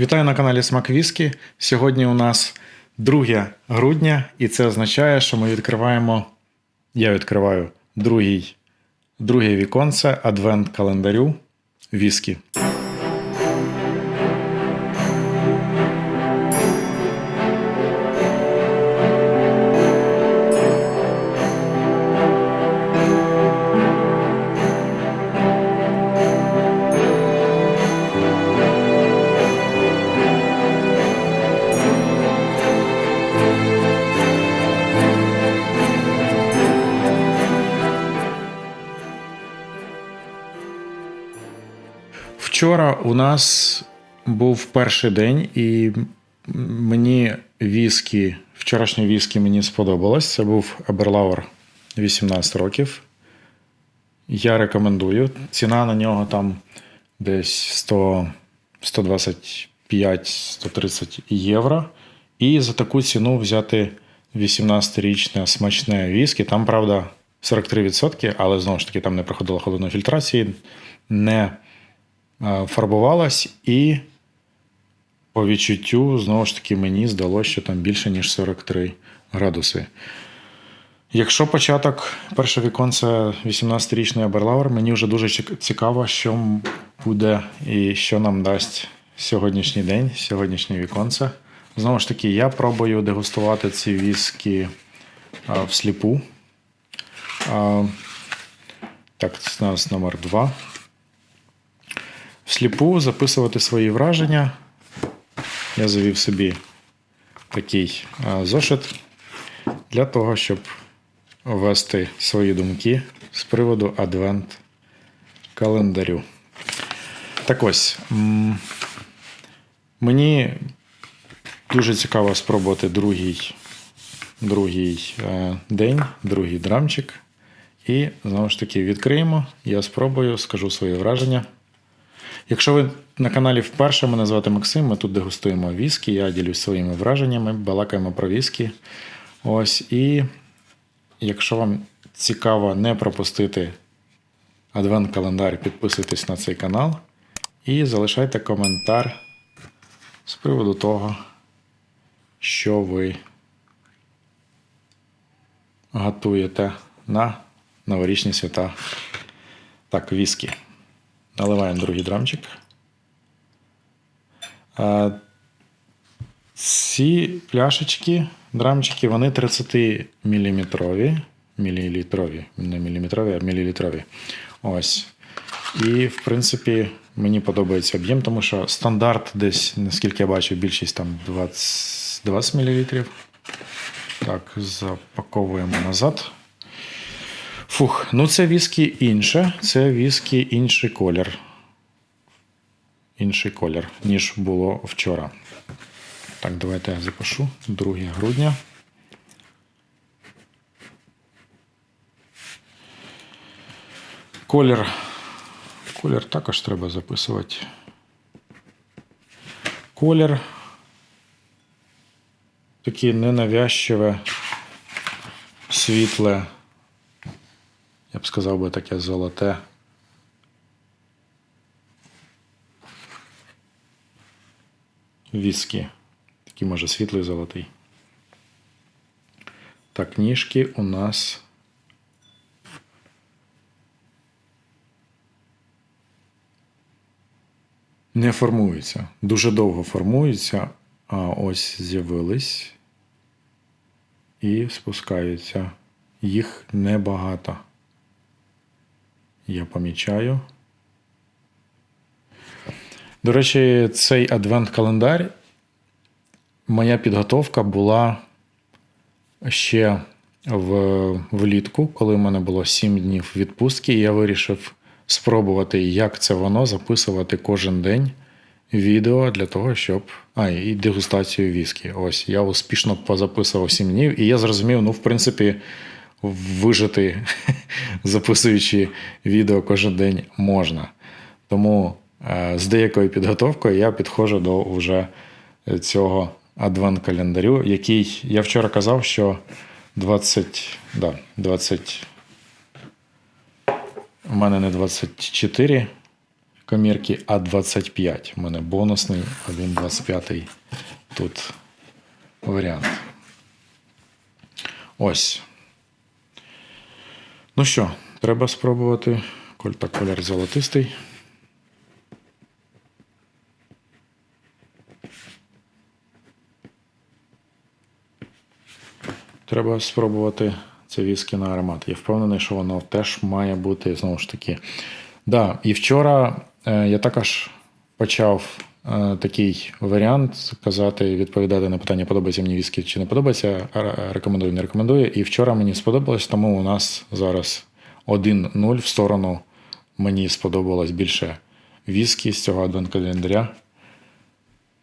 Вітаю на каналі Смак Віскі. Сьогодні у нас 2 грудня, і це означає, що ми відкриваємо. Я відкриваю другий, друге віконце адвент календарю віскі. Вчора у нас був перший день, і мені віскі, вчорашнє віскі мені сподобалось. Це був Аберлауер 18 років. Я рекомендую. Ціна на нього там десь 100, 125-130 євро. І за таку ціну взяти 18-річне смачне віскі. Там, правда, 43%, але знову ж таки там не проходило холодної фільтрації, не фарбувалась, і по відчуттю, знову ж таки, мені здалося, що там більше, ніж 43 градуси. Якщо початок перше віконце 18-річний Аберлауер, мені вже дуже цікаво, що буде і що нам дасть сьогоднішній день, сьогоднішнє віконце. Знову ж таки, я пробую дегустувати ці віскі а, всліпу. А, так, це у нас номер 2. Всліпу записувати свої враження. Я завів собі такий зошит для того, щоб ввести свої думки з приводу адвент календарю. Так ось. Мені дуже цікаво спробувати другий, другий е, день, другий драмчик. І знову ж таки відкриємо. Я спробую, скажу свої враження. Якщо ви на каналі вперше, мене звати Максим, ми тут дегустуємо віскі, я ділюсь своїми враженнями, балакаємо про віскі. Ось і якщо вам цікаво не пропустити адвент-календар, підписуйтесь на цей канал і залишайте коментар з приводу того, що ви готуєте на новорічні свята. Так, віскі. Наливаємо другий драмчик. Ці пляшечки, драмчики, вони 30 міліметрові. Мілілітрові, не міліметрові, а мілілітрові. Ось. І, в принципі, мені подобається об'єм, тому що стандарт десь, наскільки я бачу, більшість там 20, 20 мл. Так, запаковуємо назад. Фух, ну це віскі інше. Це віскі інший колір. Інший колір, ніж було вчора. Так, давайте я запишу 2 грудня. Колір. Колір також треба записувати. Колір. Таке ненавязчиве, світле. Я б сказав би таке золоте. Віскі. Такий, може, світлий золотий. Так, ніжки у нас. Не формуються. Дуже довго формуються, а ось з'явились і спускаються. Їх небагато. Я помічаю. До речі, цей адвент-календар. Моя підготовка була ще в, влітку, коли в мене було 7 днів відпустки, і я вирішив спробувати, як це воно записувати кожен день відео для того, щоб. А, і дегустацію віскі. Ось я успішно позаписував 7 днів, і я зрозумів, ну, в принципі, вижити, записуючи відео кожен день можна. Тому е, з деякою підготовкою я підходжу до вже цього адвент-календарю, який я вчора казав, що 20, да, 20 у мене не 24 комірки А25. У мене бонусний, а він 25 тут варіант. Ось. Ну що, треба спробувати. Коль так колір золотистий. Треба спробувати це віскі на аромат. Я впевнений, що воно теж має бути знову ж таки. Да, і вчора е, я також почав такий варіант казати, відповідати на питання, подобається мені віскі чи не подобається. Рекомендую, не рекомендую. І вчора мені сподобалось, тому у нас зараз 1-0 в сторону. Мені сподобалось більше віскі з цього адвент-календаря,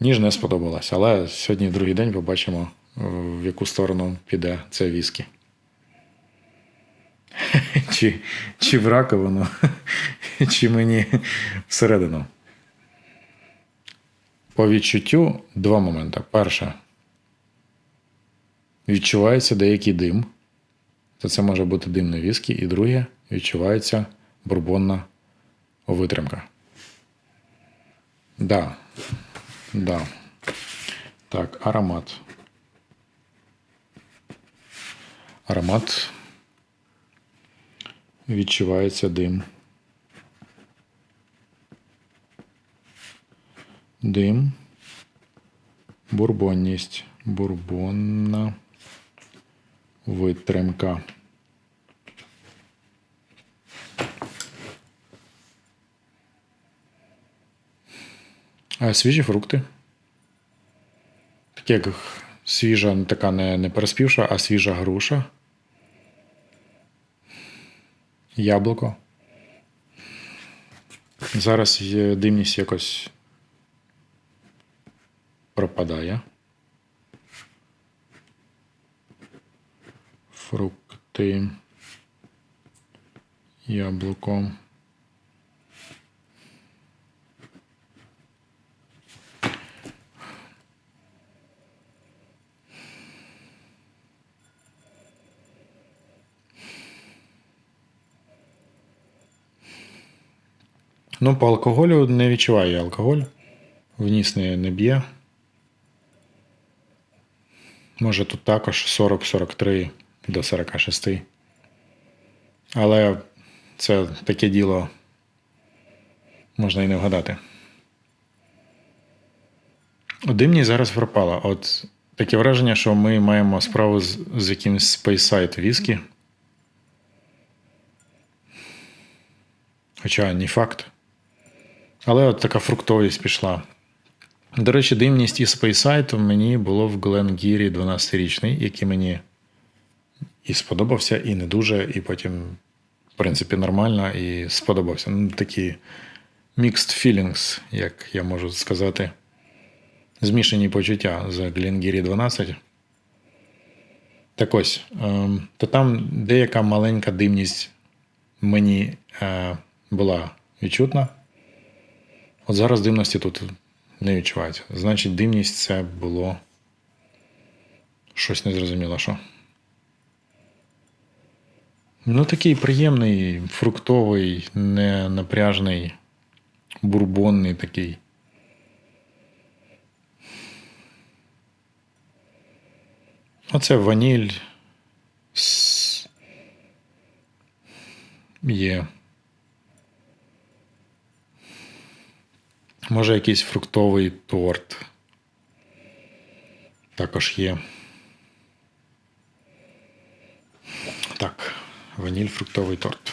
ніж не сподобалось. Але сьогодні другий день побачимо, в яку сторону піде це віскі. Чи, чи в раковину, чи мені всередину. По відчуттю два моменти. Перше, відчувається деякий дим. То це може бути димне віскі. І друге, відчувається бурбонна витримка. Да. Да. Так, аромат. Аромат. Відчувається дим. Дим. Бурбонність. Бурбонна витримка. А свіжі фрукти. Такі як свіжа, така не, не переспівша, а свіжа груша. Яблуко. Зараз є димність якось пропадає. Фрукти. Яблуко. Ну, по алкоголю не відчуваю алкоголь. В ніс не, не б'є. Може тут також 40-43 до 46. Але це таке діло можна і не вгадати. Димність зараз пропала. От таке враження, що ми маємо справу з, з якимсь Speyside віскі. Хоча не факт. Але от така фруктовість пішла. До речі, димність із Speyside мені було в Гленгірі 12-річний, який мені і сподобався, і не дуже, і потім, в принципі, нормально, і сподобався. Ну, такі mixed feelings, як я можу сказати. Змішані почуття з Гленгірі 12. Так ось, ем, то там деяка маленька димність мені е, була відчутна. От зараз димності тут не відчувається. Значить, димність це було щось незрозуміло що. Ну, такий приємний, фруктовий, ненапряжний, бурбонний такий. Оце ваніль. Є. Може, якийсь фруктовий торт. Також є. Так, ваніль фруктовий торт.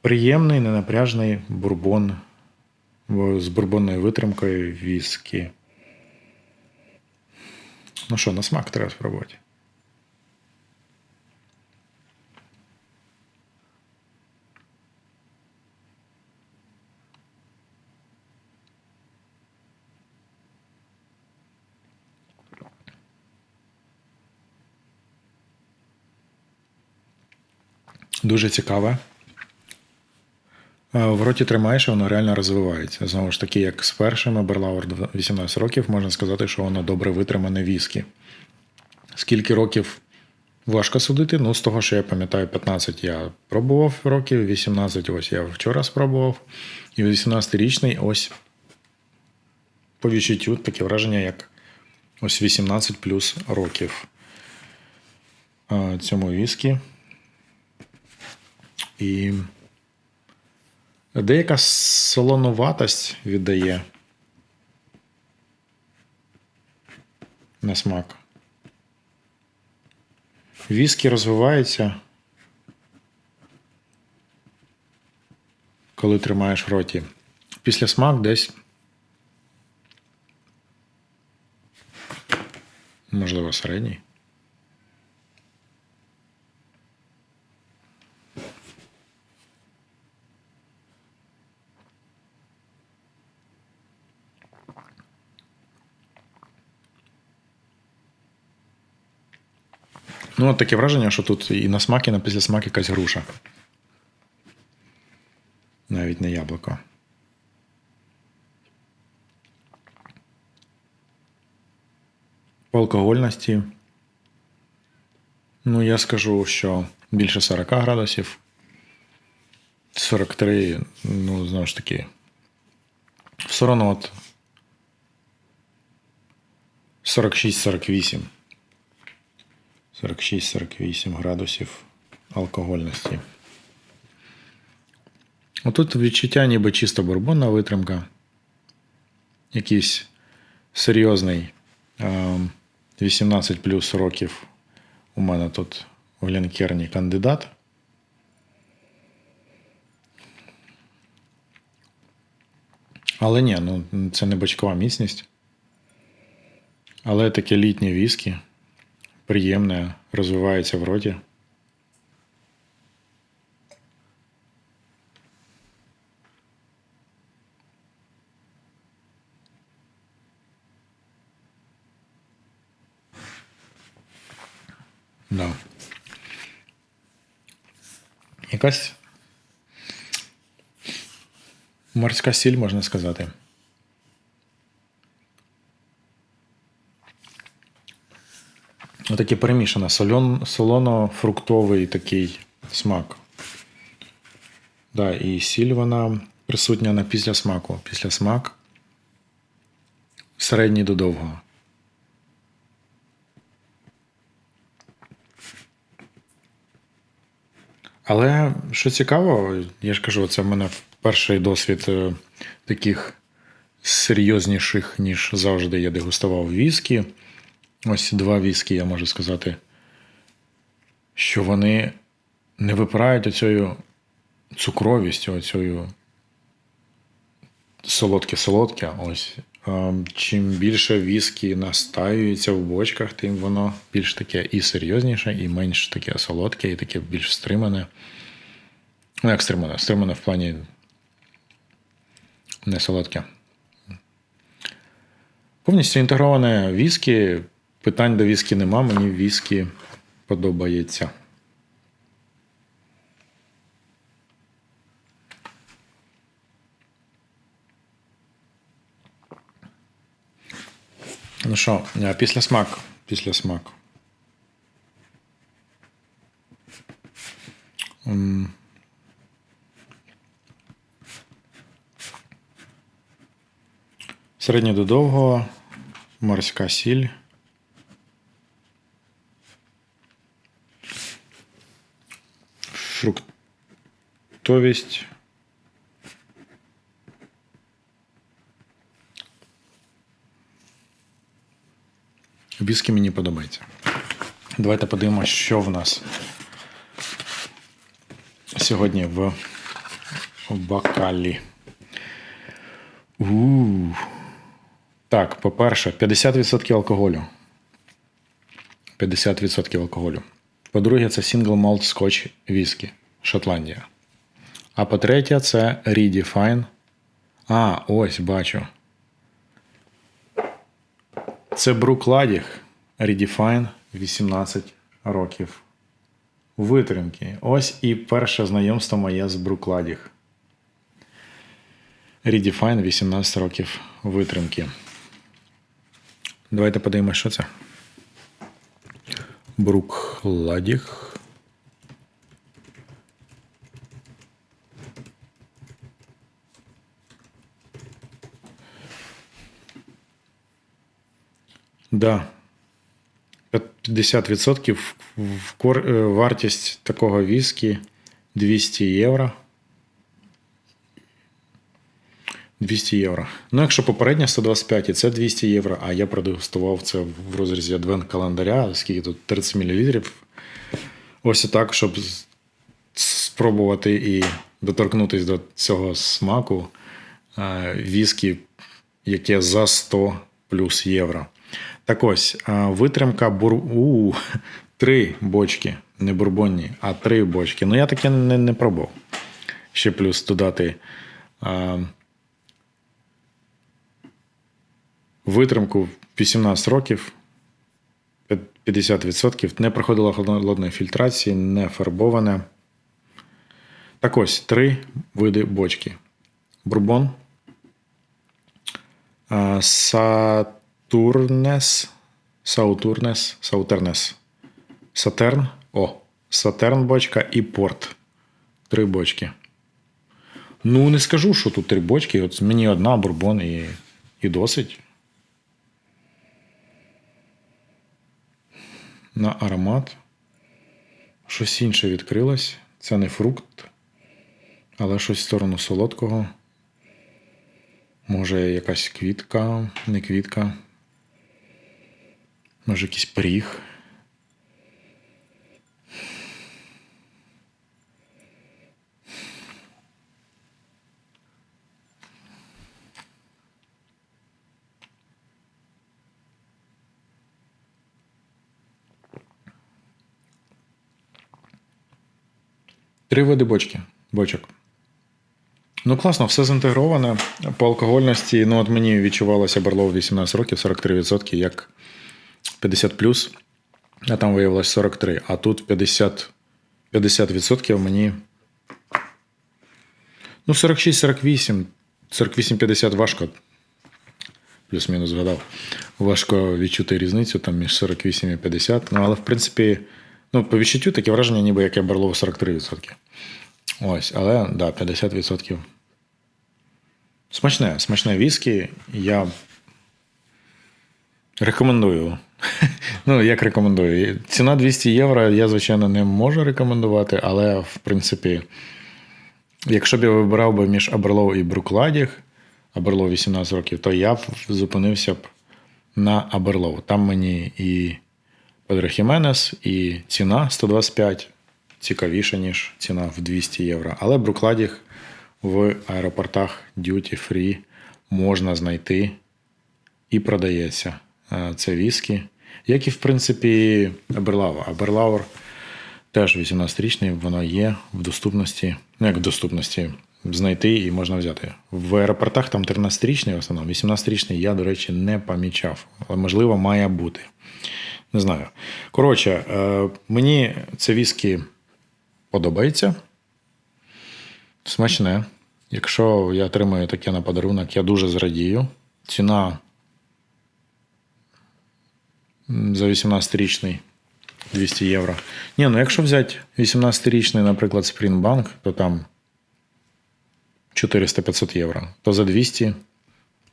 Приємний, ненапряжний бурбон з бурбонною витримкою віскі. Ну що, на смак треба спробувати. Дуже цікаве. В роті тримаєш, воно реально розвивається. Знову ж таки, як з першими Берлауер 18 років, можна сказати, що воно добре витримане віскі. Скільки років важко судити? Ну, з того, що я пам'ятаю, 15 я пробував років, 18 ось я вчора спробував. І 18-річний ось по відчуттю таке враження, як ось 18 плюс років цьому віскі. І деяка солонуватость віддає на смак. Віскі розвивається, коли тримаєш в роті. Після смак десь. Можливо, середній. Ну, таке враження, що тут і на смак, і на післясмак якась груша. Навіть не яблуко. По алкогольності. Ну, я скажу, що більше 40 градусів. 43, ну, знову ж таки. В сторону от 46-48. 46-48 градусів алкогольності. Отут відчуття ніби чисто бурбонна витримка. Якийсь серйозний е, 18 плюс років у мене тут в лінкерні кандидат. Але ні, ну це не бочкова міцність. Але таке літнє віскі приємне, розвивається в роті. Да. Якась морська сіль, можна сказати. Отаке перемішане, солоно-фруктовий такий смак. Да, і сіль вона присутня на після смаку. Після смак середній до довгого. Але що цікаво, я ж кажу, це в мене перший досвід е, таких серйозніших, ніж завжди я дегустував віскі. Ось два віскі, я можу сказати, що вони не випирають оцею цукровістю, оцею солодке-солодке. Ось. Чим більше віскі настаюється в бочках, тим воно більш таке і серйозніше, і менш таке солодке, і таке більш стримане. Ну, як стримане? Стримане в плані не солодке. Повністю інтегроване віскі. Питань до віскі нема, мені віскі подобається. Ну що, після смак. Після смак. Середньо до довгого, морська сіль. Фруктовість. Віскі мені подобається. Давайте подивимося, що в нас сьогодні в бокалі. У. Так, по-перше, 50% алкоголю. 50% алкоголю. По-друге, це Single Malt Scotch Whisky, Шотландія. А по-третє, це Redefine. А, ось бачу. Це Брукладіг Redefine 18 років. Витримки. Ось і перше знайомство моє з Брукладіг. Redefine 18 років витримки. Давайте подивимося, що це. Брук Ладіх. Да. 50% в кор... е, вартість такого віскі 200 євро. 200 євро. Ну, якщо попередня 125, і це 200 євро, а я продегустував це в розрізі адвент календаря, скільки тут 30 мл. Ось так, щоб спробувати і доторкнутися до цього смаку е, віскі, яке за 100 плюс євро. Так ось, е, витримка бур... У, три бочки, не бурбонні, а три бочки. Ну, я таке не, не пробував. Ще плюс додати. е, витримку 18 років, 50%, не проходило холодної фільтрації, не фарбоване. Так ось три види бочки: бурбон, а, Сатурнес, Саутурнес, Саутернес, Сатерн, о, Сатерн бочка і порт. Три бочки. Ну, не скажу, що тут три бочки. От мені одна бурбон і, і досить. На аромат. Щось інше відкрилось. Це не фрукт, але щось в сторону солодкого. Може, якась квітка, не квітка. Може, якийсь пиріг. Три види бочки. Бочок. Ну, класно, все зінтегроване. По алкогольності, ну, от мені відчувалося Барлов 18 років, 43%, як 50 а там виявилось 43, а тут 50, 50% мені. Ну, 46-48, 48-50 важко. Плюс-мінус згадав. Важко відчути різницю там між 48 і 50. Ну, але в принципі, ну, по відчуттю таке враження, ніби як я Барлов 43%. Ось, але да, 50%. Смачне, смачне віскі. Я рекомендую. Ну, як рекомендую. Ціна 200 євро, я, звичайно, не можу рекомендувати, але в принципі, якщо б я вибирав би між Аберлоу і Брукладіх, Аберлоу 18 років, то я б зупинився б на Аберлоу. Там мені і Педро Хіменес, і ціна 125 цікавіша, ніж ціна в 200 євро. Але Брукладіх в аеропортах Duty Free можна знайти і продається це віскі. Як і, в принципі, Аберлауер. Аберлауер теж 18-річний, воно є в доступності. Ну, як в доступності, знайти і можна взяти. В аеропортах там 13-річний в основному, 18-річний я, до речі, не помічав. Але, можливо, має бути. Не знаю. Коротше, е, мені це віскі подобається. Смачне. Якщо я отримаю таке на подарунок, я дуже зрадію. Ціна за 18-річний 200 євро. Ні, ну якщо взяти 18-річний, наприклад, Springbank, то там 400-500 євро. То за 200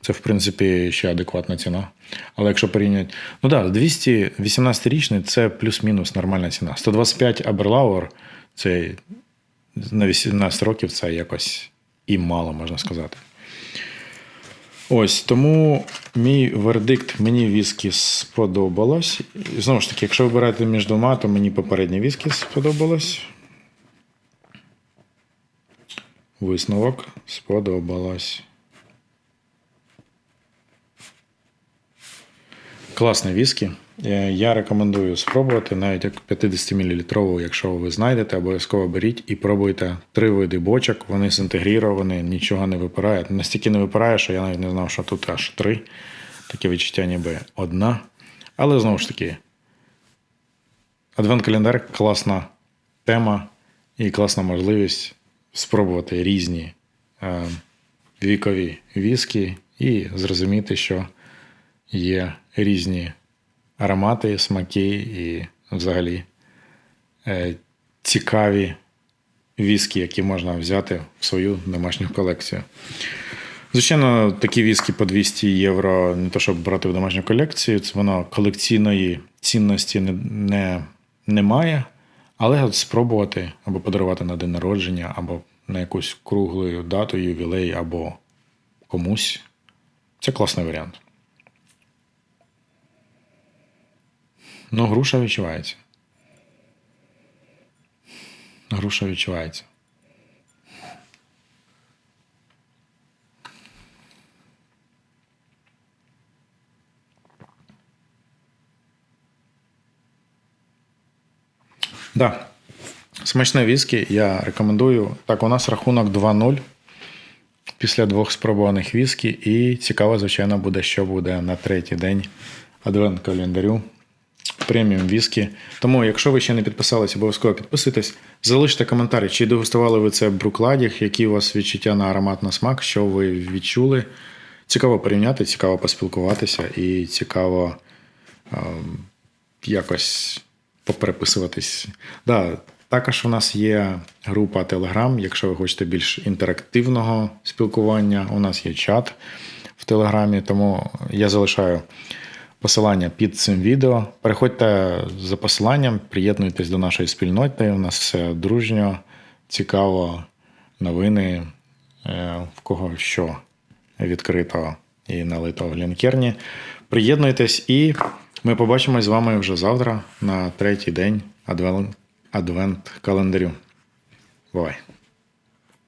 це, в принципі, ще адекватна ціна. Але якщо порівняти. Ну так, да, 200 18-річний це плюс-мінус нормальна ціна. 125 Аберлауер це на 18 років це якось і мало, можна сказати. Ось тому мій вердикт мені віскі сподобалось. Знову ж таки, якщо вибирати між двома, то мені попереднє віскі сподобалось. Висновок сподобалось. Класне віскі. Е, Я рекомендую спробувати навіть як 50 мл, якщо ви знайдете, обов'язково беріть і пробуйте три види бочок. Вони зінтегріровані, нічого не випирає. Настільки не випирає, що я навіть не знав, що тут аж три. Таке відчуття, ніби одна. Але знову ж таки, адвент-календар класна тема і класна можливість спробувати різні е, вікові віскі і зрозуміти, що є різні аромати, смаки і взагалі е, цікаві віскі, які можна взяти в свою домашню колекцію. Звичайно, такі віскі по 200 євро не то, щоб брати в домашню колекцію, це воно колекційної цінності не, не, немає. Але спробувати або подарувати на день народження, або на якусь круглу дату, ювілей, або комусь. Це класний варіант. Ну, груша відчувається. Груша відчувається. Да. Смачне віскі я рекомендую. Так, у нас рахунок 2-0 після двох спробуваних віскі. І цікаво, звичайно, буде, що буде на третій день адвент календарю. Преміум віскі. Тому, якщо ви ще не підписалися, обов'язково підписуйтесь. Залиште коментарі, чи дегустували ви це брукладіг, які у вас відчуття на аромат на смак, що ви відчули. Цікаво порівняти, цікаво поспілкуватися і цікаво ем, якось попереписуватись. Да, також у нас є група Telegram, якщо ви хочете більш інтерактивного спілкування. У нас є чат в Телеграмі, тому я залишаю посилання під цим відео. Переходьте за посиланням, приєднуйтесь до нашої спільноти. У нас все дружньо, цікаво, новини, е, в кого що відкрито і налито в Глінкерні. Приєднуйтесь і ми побачимось з вами вже завтра на третій день адвент календарю. Бувай!